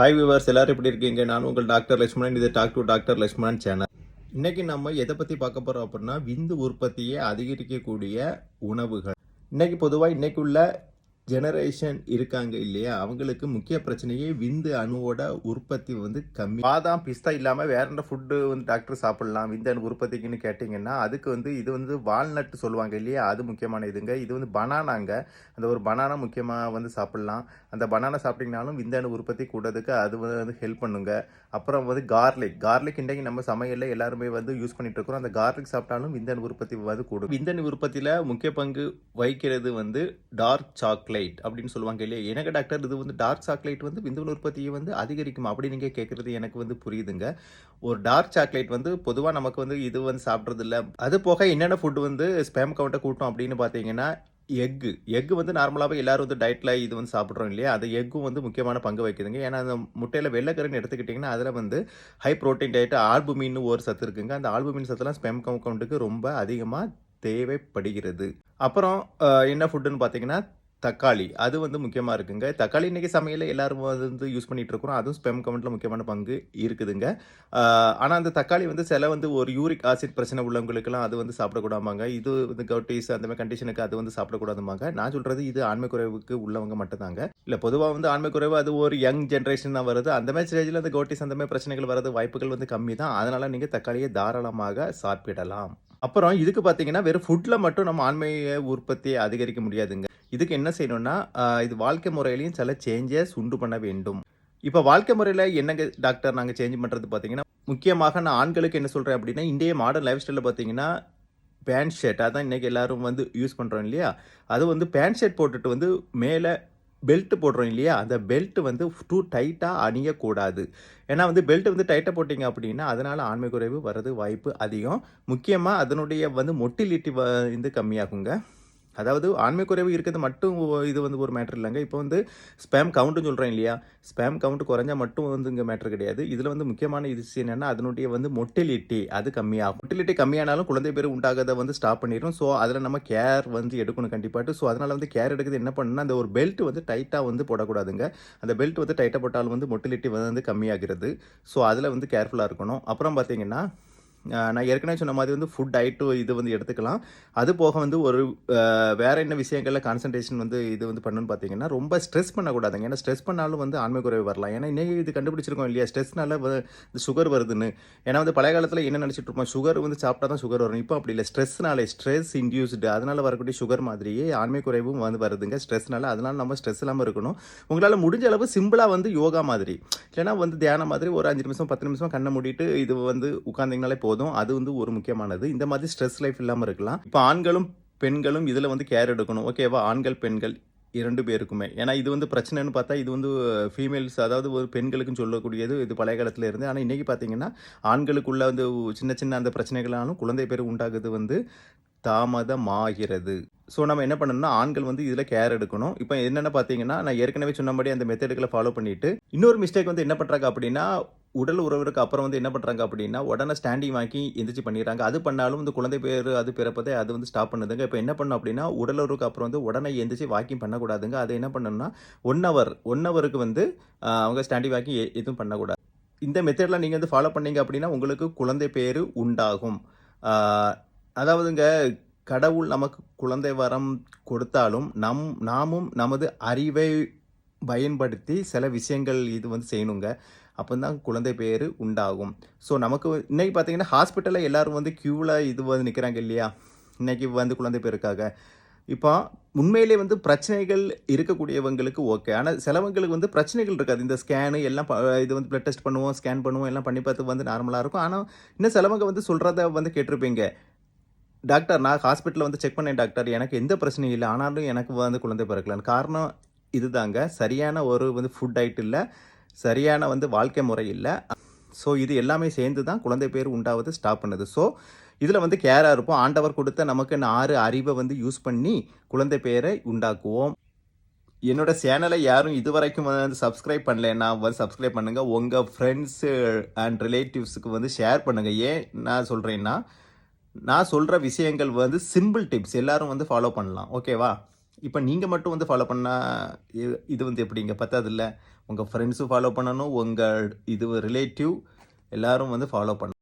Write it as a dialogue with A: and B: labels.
A: Hi viewers எல்லாரும் எப்படி இருக்கீங்க? நான் உங்கள் டாக்டர் லட்சுமணன். இது talk to doctor Lakshmanan channel இன்றைக்கி நம்ம எதை பற்றி பார்க்க போகிறோம் அப்படின்னா விந்து உற்பத்தியை அதிகரிக்கக்கூடிய உணவுகள். இன்றைக்கி பொதுவாக இன்னைக்கு உள்ள ஜெனரேஷன் இருக்காங்க இல்லையா? அவங்களுக்கு முக்கிய பிரச்சனையே விந்து அணுவோட உற்பத்தி வந்து கம்மி. பாதாம் பிஸ்தா இல்லாமல் வேற என்ன ஃபுட்டு வந்து டாக்டர் சாப்பிடலாம்? விந்து அணு உற்பத்திக்குன்னு கேட்டிங்கன்னா அதுக்கு வந்து இது வந்து வால்நட் சொல்லுவாங்க இல்லையா? அது முக்கியமான இதுங்க. இது வந்து பனானாங்க. அந்த ஒரு பனானா முக்கியமாக வந்து சாப்பிடலாம். அந்த பனானா சாப்பிட்டிங்கனாலும் விந்து விந்தணு உற்பத்தி கூடதுக்கு அது வந்து ஹெல்ப் பண்ணுங்க. அப்புறம் வந்து கார்லிக் கார்லிக் இன்றைக்கு நம்ம சமையலில் எல்லாருமே வந்து யூஸ் பண்ணிட்டு இருக்கிறோம் அந்த கார்லிக் சாப்பிட்டாலும் விந்தணு உற்பத்தி வந்து கூடும். விந்தணு உற்பத்தியில் முக்கிய பங்கு வகிக்கிறது வந்து டார்க் சாக்லேட் அப்படின்னு சொல்லுவாங்க இல்லையா? எனக்கு டாக்டர் இது வந்து டார்க் சாக்லேட் வந்து விந்துவல் உற்பத்தியை வந்து அதிகரிக்கும் அப்படி நீங்கள் கேட்குறது எனக்கு வந்து புரியுதுங்க. ஒரு டார்க் சாக்லேட் வந்து பொதுவாக நமக்கு வந்து இது வந்து சாப்பிட்றது இல்லை அது போக என்னென்ன ஃபுட் வந்து ஸ்பேம் கவுண்ட்டை கூட்டும் அப்படின்னு பார்த்தீங்கன்னா எக்கு எக்கு வந்து நார்மலாகவே எல்லாரும் வந்து டயட்டில் இது வந்து சாப்பிட்றோம் இல்லையா? அது எக்கும் வந்து முக்கியமான பங்கு வகிக்குதுங்க. ஏன்னா அந்த முட்டையில் வெள்ளைக்கருன்னு எடுத்துக்கிட்டிங்கன்னா அதில் வந்து ஹை ப்ரோட்டீன் டயட் ஆல்புமின்னு ஒரு சத்து இருக்குங்க. அந்த ஆல்புமின் சத்துலாம் ஸ்பெம் கவுண்ட்டுக்கு ரொம்ப அதிகமாக தேவைப்படுகிறது. அப்புறம் என்ன ஃபுட்டுன்னு பார்த்தீங்கன்னா தக்காளி. அது வந்து முக்கியமாக இருக்குங்க. தக்காளி இன்றைக்கி சமையல் எல்லாரும் வந்து யூஸ் பண்ணிகிட்டு இருக்கிறோம். அதுவும் ஸ்பெம் கவுண்ட்டில் முக்கியமான பங்கு இருக்குதுங்க. ஆனால் அந்த தக்காளி வந்து சில வந்து ஒரு யூரிக் ஆசிட் பிரச்சனை உள்ளவங்களுக்குலாம் அது வந்து சாப்பிடக்கூடாமாங்க இது வந்து கவுட்டீஸ் அந்த மாதிரி கண்டிஷனுக்கு அது வந்து சாப்பிடக்கூடாதுமாங்க நான் சொல்கிறது இது ஆண்மை குறைவுக்கு உள்ளவங்க மட்டும்தாங்க. இல்லை பொதுவாக வந்து ஆண்மை குறைவு அது ஒரு யங் ஜென்ரேஷன் தான் வருது. அந்த மாதிரி ஸ்டேஜில் அந்த கவுட்டீஸ் அந்த மாதிரி பிரச்சனைகள் வரது வாய்ப்புகள் வந்து கம்மி தான். அதனால் நீங்கள் தக்காளியை தாராளமாக சாப்பிடலாம். அப்புறம் இதுக்கு பார்த்தீங்கன்னா வெறும் ஃபுட்டில் மட்டும் நம்ம ஆண்மையை உற்பத்தியை அதிகரிக்க முடியாதுங்க. இதுக்கு என்ன செய்யணும்னா இது வாழ்க்கை முறையிலையும் சில சேஞ்சஸ் உண்டு பண்ண வேண்டும். இப்போ வாழ்க்கை முறையில் என்னங்க டாக்டர் நாங்கள் சேஞ்ச் பண்ணுறது பார்த்தீங்கன்னா முக்கியமாக நான் ஆண்களுக்கு என்ன சொல்கிறேன் அப்படின்னா இந்திய மாடர்ன் லைஃப் ஸ்டைலில் பார்த்தீங்கன்னா பேண்ட் ஷர்ட் அதான் இன்றைக்கி எல்லாரும் வந்து யூஸ் பண்ணுறோம் இல்லையா? அது வந்து பேண்ட் ஷர்ட் போட்டுட்டு வந்து மேலே பெல்ட் போடுறோம் இல்லையா? அந்த பெல்ட் வந்து டூ டைட்டாக அணியக்கூடாது. ஏன்னா வந்து பெல்ட் வந்து டைட்டாக போட்டிங்க அப்படின்னா அதனால் ஆண்மை குறைவு வர்றது வாய்ப்பு அதிகம். முக்கியமாக அதனுடைய வந்து மொட்டிலிட்டி வந்து கம்மியாகுங்க. அதாவது ஆண்மை குறைவு இருக்கிறது மட்டும் இது வந்து ஒரு மேட்டர் இல்லைங்க. இப்போ வந்து ஸ்பேம் கவுண்ட்னு சொல்கிறேன் இல்லையா? ஸ்பேம் கவுண்ட் குறைஞ்சா மட்டும் வந்து இங்கே மேட்டர் கிடையாது. இதில் வந்து முக்கியமான இது என்னென்னா அதனுடைய வந்து மொட்டிலிட்டி அது கம்மியாகும். மொட்டிலிட்டி கம்மியானாலும் குழந்தை பேர் உண்டாகிறத வந்து ஸ்டாப் பண்ணிடும் ஸோ அதில் நம்ம கேர் வந்து எடுக்கணும் கண்டிப்பாட்டு. ஸோ அதனால் வந்து கேர் எடுக்கிறது என்ன பண்ணுன்னா அந்த ஒரு பெல்ட் வந்து டைட்டாக வந்து போடக்கூடாதுங்க. அந்த பெல்ட் வந்து டைட்டாக போட்டாலும் வந்து மொட்டிலிட்டி வந்து கம்மியாகிறது. ஸோ அதில் வந்து கேர்ஃபுல்லாக இருக்கணும். அப்புறம் பார்த்தீங்கன்னா நான் ஏற்கனவே சொன்ன மாதிரி வந்து ஃபுட் டயட்டு இது வந்து எடுத்துக்கலாம். அது போக வந்து ஒரு வேறு வேற என்ன விஷயங்களில் கான்சன்ட்ரேஷன் வந்து இது வந்து பண்ணணும்னு பார்த்தீங்கன்னா ரொம்ப ஸ்ட்ரெஸ் பண்ணக்கூடாதுங்க. ஏன்னா ஸ்ட்ரெஸ் பண்ணாலும் வந்து ஆன்மை குறைவு வரலாம். ஏன்னா இன்னைக்கு இது கண்டுபிடிச்சிருக்கோம் இல்லையா? ஸ்ட்ரெஸ்னால இந்த சுகர் வருதுன்னு. ஏன்னா வந்து பழைய காலத்தில் என்ன நினச்சிட்டு இருப்போம்? சுகர் வந்து சாப்பிட்டா தான் சுகர் வரும். இப்போ அப்படி இல்லை. ஸ்ட்ரெஸ்னாலே ஸ்ட்ரெஸ் இன்டியூஸ்டு அதனால வரக்கூடிய சுகர் மாதிரியே ஆண்மை குறைவும் வந்து வருதுங்க. ஸ்ட்ரெஸ்னால அதனால நம்ம ஸ்ட்ரெஸ் இல்லாமல் இருக்கணும். உங்களால் முடிஞ்ச அளவு சிம்பிளாக வந்து யோகா மாதிரி. இல்லைன்னா வந்து தியானம் மாதிரி ஒரு அஞ்சு நிமிஷம் பத்து நிமிஷம் கண்ணை மூடிட்டு இது வந்து உட்காந்திங்கனாலே போதும். அது வந்து ஒரு முக்கியமானது. இந்த மாதிரி ஸ்ட்ரெஸ் லைஃப் இல்லாமல் இருக்கலாம். இப்போ ஆண்களும் பெண்களும் இதில் வந்து கேர் எடுக்கணும். ஓகேவா ஆண்கள் பெண்கள் இரண்டு பேருக்குமே. ஏன்னா இது வந்து பிரச்சனைன்னு பார்த்தா இது வந்து ஃபீமேல்ஸ் அதாவது ஒரு பெண்களுக்கும் சொல்லக்கூடியது இது பழைய காலத்தில் இருந்து. ஆனால் இன்றைக்கி பார்த்தீங்கன்னா ஆண்களுக்குள்ள வந்து சின்ன சின்ன அந்த பிரச்சனைகளாலும் குழந்தை பேர் உண்டாகுது வந்து தாமதமாகிறது. ஸோ நம்ம என்ன பண்ணணும்னா ஆண்கள் வந்து இதில் கேர் எடுக்கணும். இப்போ என்னென்ன பார்த்தீங்கன்னா நான் ஏற்கனவே சொன்னபடி அந்த மெத்தடுகளை ஃபாலோ பண்ணிட்டு இன்னொரு மிஸ்டேக் வந்து என்ன பண்ணுறாங்க அப்படின்னா உடல் உறவிற்கு அப்புறம் வந்து என்ன பண்ணுறாங்க அப்படின்னா உடனே ஸ்டாண்டிங் வாங்கி எந்திரிச்சு பண்ணிடுறாங்க. அது பண்ணாலும் இந்த குழந்தை பேர் அது பிறப்பதே அது வந்து ஸ்டாப் பண்ணுதுங்க. இப்போ என்ன பண்ணும் அப்படின்னா உடல் உறவுக்கு அப்புறம் வந்து உடனே எந்திரிச்சு வாக்கிங் பண்ணக்கூடாதுங்க. அது என்ன பண்ணணும்னா ஒன் ஹவர் ஒன் ஹவருக்கு வந்து அவங்க ஸ்டாண்டிங் வாக்கிங் எதுவும் பண்ணக்கூடாது. இந்த மெத்தடில் நீங்கள் வந்து ஃபாலோ பண்ணீங்க அப்படின்னா உங்களுக்கு குழந்தை பேர் உண்டாகும். அதாவதுங்க கடவுள் நமக்கு குழந்தை வரம் கொடுத்தாலும் நம் நாமும் நமது அறிவை பயன்படுத்தி சில விஷயங்கள் இது வந்து செய்யணுங்க. அப்போ தான் குழந்தை பேர் உண்டாகும். ஸோ நமக்கு இன்றைக்கி பார்த்தீங்கன்னா ஹாஸ்பிட்டலில் எல்லாரும் வந்து க்யூவில் இது வந்து நிற்கிறாங்க இல்லையா? இன்றைக்கி வந்து குழந்தை பேருக்காக. இப்போ உண்மையிலே வந்து பிரச்சனைகள் இருக்கக்கூடியவங்களுக்கு ஓகே ஆனால் சிலவங்களுக்கு வந்து பிரச்சனைகள் இருக்காது. இந்த ஸ்கேனு எல்லாம் இது வந்து ப்ளட் டெஸ்ட் பண்ணுவோம் ஸ்கேன் பண்ணுவோம் எல்லாம் பண்ணி பார்த்து வந்து நார்மலாக இருக்கும். ஆனால் இன்னும் சிலவங்க வந்து சொல்கிறத வந்து கேட்டிருப்பீங்க. டாக்டர் நான் ஹாஸ்பிட்டலில் வந்து செக் பண்ணேன் டாக்டர். எனக்கு எந்த பிரச்சனையும் இல்லை. ஆனாலும் எனக்கு வந்து குழந்தை பிறக்கலன்னு. காரணம் இதுதாங்க. சரியான ஒரு வந்து ஃபுட் டயட் இல்லை. சரியான வந்து வாழ்க்கை முறை இல்லை. ஸோ இது எல்லாமே சேர்ந்து தான் குழந்தை பேர் உண்டாவது ஸ்டாப் பண்ணுது. ஸோ இதில் வந்து கேராக இருப்போம். ஆண்டவர் கொடுத்த நமக்கு ஆறு அறிவை வந்து யூஸ் பண்ணி குழந்தை பேரை உண்டாக்குவோம். என்னோட சேனலை யாரும் இதுவரைக்கும் வந்து சப்ஸ்கிரைப் பண்ணலன்னா வந்து சப்ஸ்கிரைப் பண்ணுங்கள் உங்கள் ஃப்ரெண்ட்ஸு அண்ட் ரிலேட்டிவ்ஸுக்கு வந்து ஷேர் பண்ணுங்கள் ஏன் நான் சொல்கிறேன்னா நான் சொல்கிற விஷயங்கள் வந்து சிம்பிள் டிப்ஸ் எல்லாரும் வந்து ஃபாலோ பண்ணலாம். ஓகேவா இப்போ நீங்கள் மட்டும் வந்து ஃபாலோ பண்ணால் இது வந்து எப்படிங்க பத்தாதில்ல. உங்கள் ஃப்ரெண்ட்ஸும் ஃபாலோ பண்ணணும். உங்கள் இது ரிலேட்டிவ் எல்லாரும் வந்து ஃபாலோ பண்ணணும்.